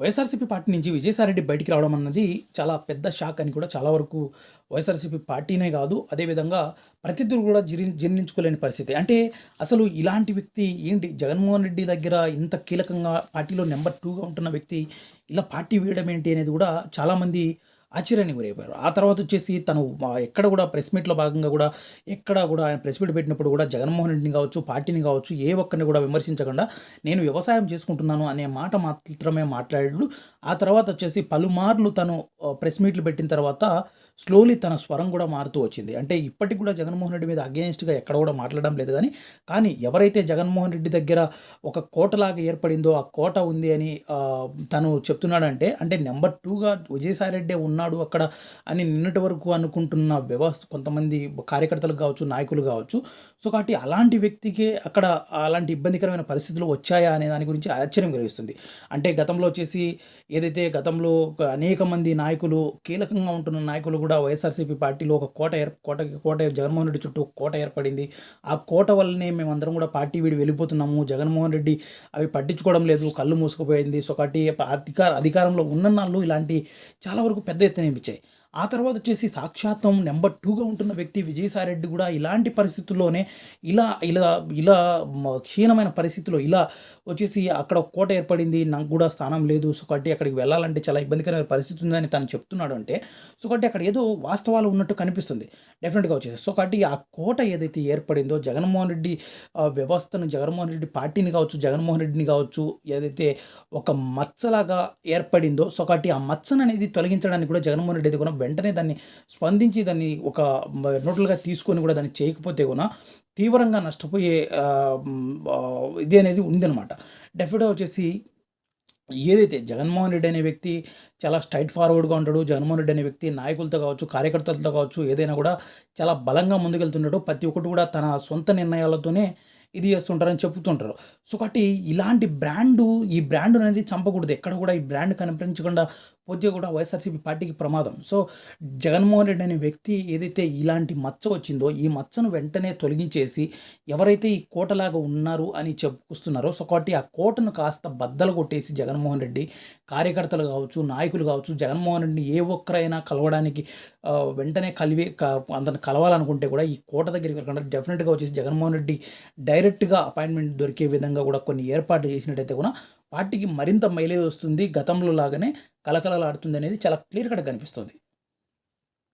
YSRCP party నుంచి విజయసాయిరెడ్డి బయటికి రావడం అన్నది చాలా పెద్ద షాక్ అని కూడా చాలా వరకు వైఎస్ఆర్సీపీ పార్టీనే కాదు అదేవిధంగా ప్రతిదూరు కూడా జీర్ణ జీర్ణించుకోలేని పరిస్థితి. అంటే అసలు ఇలాంటి వ్యక్తి ఏంటి? జగన్మోహన్ రెడ్డి దగ్గర ఇంత కీలకంగా పార్టీలో నెంబర్ టూగా ఉంటున్న వ్యక్తి ఇలా పార్టీ వేయడం ఏంటి అనేది కూడా చాలామంది ఆశ్చర్యానికి గురైపోయారు. ఆ తర్వాత వచ్చేసి తను ఎక్కడ కూడా ప్రెస్ మీట్లో భాగంగా కూడా ఎక్కడ కూడా ఆయన ప్రెస్ మీట్ పెట్టినప్పుడు కూడా జగన్మోహన్ రెడ్డిని కావచ్చు పార్టీని కావచ్చు ఏ ఒక్కరిని కూడా విమర్శించకుండా నేను వ్యవసాయం చేసుకుంటున్నాను అనే మాట మాత్రమే మాట్లాడాడు. ఆ తర్వాత వచ్చేసి పలుమార్లు తను ప్రెస్ మీట్లు పెట్టిన తర్వాత స్లోలీ తన స్వరం కూడా మారుతూ వచ్చింది. అంటే ఇప్పటికి కూడా జగన్మోహన్ రెడ్డి మీద అగేన్స్ట్గా ఎక్కడ కూడా మాట్లాడడం లేదు కానీ కానీ ఎవరైతే జగన్మోహన్ రెడ్డి దగ్గర ఒక కోటలాగా ఏర్పడిందో ఆ కోట ఉంది అని తను చెప్తున్నాడంటే అంటే నెంబర్ టూగా విజయసాయి రెడ్డే ఉన్నాడు అక్కడ అని నిన్నటి వరకు అనుకుంటున్న వ్యవస్థ కొంతమంది కార్యకర్తలు కావచ్చు నాయకులు కావచ్చు. సో కాబట్టి అలాంటి వ్యక్తికే అక్కడ అలాంటి ఇబ్బందికరమైన పరిస్థితులు వచ్చాయా అనే దాని గురించి ఆశ్చర్యం కలిగిస్తుంది. అంటే గతంలో వచ్చేసి ఏదైతే గతంలో అనేక మంది నాయకులు కీలకంగా ఉంటున్న నాయకులు కూడా వైఎస్ఆర్సీపీ పార్టీలో ఒక కోట ఏర్ కోట కోట జగన్మోహన్ రెడ్డి చుట్టూ కోట ఏర్పడింది. ఆ కోట వల్లనే మేమందరం కూడా పార్టీ వీడి వెళ్ళిపోతున్నాము. జగన్మోహన్ రెడ్డి అవి పట్టించుకోవడం లేదు కళ్ళు మూసుకుపోయింది. సో కాబట్టి అధికార అధికారంలో ఉన్న నాళ్ళు ఇలాంటి చాలా వరకు పెద్ద ఎత్తున అనిపించాయి ఆ తర్వాత వచ్చేసి సాక్షాత్తం నెంబర్ టూగా ఉంటున్న వ్యక్తి విజయసాయి రెడ్డి కూడా ఇలాంటి పరిస్థితుల్లోనే ఇలా ఇలా ఇలా క్షీణమైన పరిస్థితిలో ఇలా వచ్చేసి అక్కడ కోట ఏర్పడింది నాకు కూడా స్థానం లేదు సో కాబట్టి అక్కడికి వెళ్ళాలంటే చాలా ఇబ్బందికరమైన పరిస్థితి ఉందని తను చెప్తున్నాడు అంటే సో కాబట్టి అక్కడ ఏదో వాస్తవాలు ఉన్నట్టు కనిపిస్తుంది. డెఫినెట్గా వచ్చేసి సో కాబట్టి ఆ కోట ఏదైతే ఏర్పడిందో జగన్మోహన్ రెడ్డి వ్యవస్థను జగన్మోహన్ రెడ్డి పార్టీని కావచ్చు జగన్మోహన్ రెడ్డిని కావచ్చు ఏదైతే ఒక మచ్చలాగా ఏర్పడిందో సో కాబట్టి ఆ మచ్చను అనేది తొలగించడానికి కూడా జగన్మోహన్ రెడ్డి అయితే కూడా వెంటనే దాన్ని స్పందించి దాన్ని ఒక నోట్లుగా తీసుకొని కూడా దాన్ని చేయకపోతే కూడా తీవ్రంగా నష్టపోయే ఇది అనేది ఉందన్నమాట. డెఫినెట్గా వచ్చేసి ఏదైతే జగన్మోహన్ రెడ్డి అనే వ్యక్తి చాలా స్ట్రైట్ ఫార్వర్డ్గా ఉంటాడు జగన్మోహన్ రెడ్డి అనే వ్యక్తి నాయకులతో కావచ్చు కార్యకర్తలతో కావచ్చు ఏదైనా కూడా చాలా బలంగా ముందుకెళ్తుంటాడు ప్రతి ఒక్కటి కూడా తన సొంత నిర్ణయాలతోనే ఇది చేస్తుంటారని చెప్తుంటారు సో కాబట్టి ఇలాంటి బ్రాండు ఈ బ్రాండ్ అనేది చంపకూడదు. ఎక్కడ కూడా ఈ బ్రాండ్ కనిపించకుండా పోతే కూడా వైఎస్ఆర్సీపీ పార్టీకి ప్రమాదం. సో జగన్మోహన్ రెడ్డి అనే వ్యక్తి ఏదైతే ఇలాంటి మచ్చ వచ్చిందో ఈ మచ్చను వెంటనే తొలగించేసి ఎవరైతే ఈ కోటలాగా ఉన్నారు అని చెప్పుకొస్తున్నారో సో కాబట్టి ఆ కోటను కాస్త బద్దలు కొట్టేసి జగన్మోహన్ రెడ్డి కార్యకర్తలు కావచ్చు నాయకులు కావచ్చు జగన్మోహన్ రెడ్డిని ఏ ఒక్కరైనా కలవడానికి వెంటనే కలివి అందరిని కలవాలనుకుంటే కూడా ఈ కోట దగ్గరికి వెళ్ళకుండా డెఫినెట్గా వచ్చేసి జగన్మోహన్ రెడ్డి డైరెక్ట్ డైరెక్ట్గా అపాయింట్మెంట్ దొరికే విధంగా కూడా కొన్ని ఏర్పాట్లు చేసినట్టయితే కూడా పార్టీకి మరింత మైలేజ్ వస్తుంది గతంలో లాగానే కలకలలాడుతుంది అనేది చాలా క్లియర్ కట్ కనిపిస్తుంది.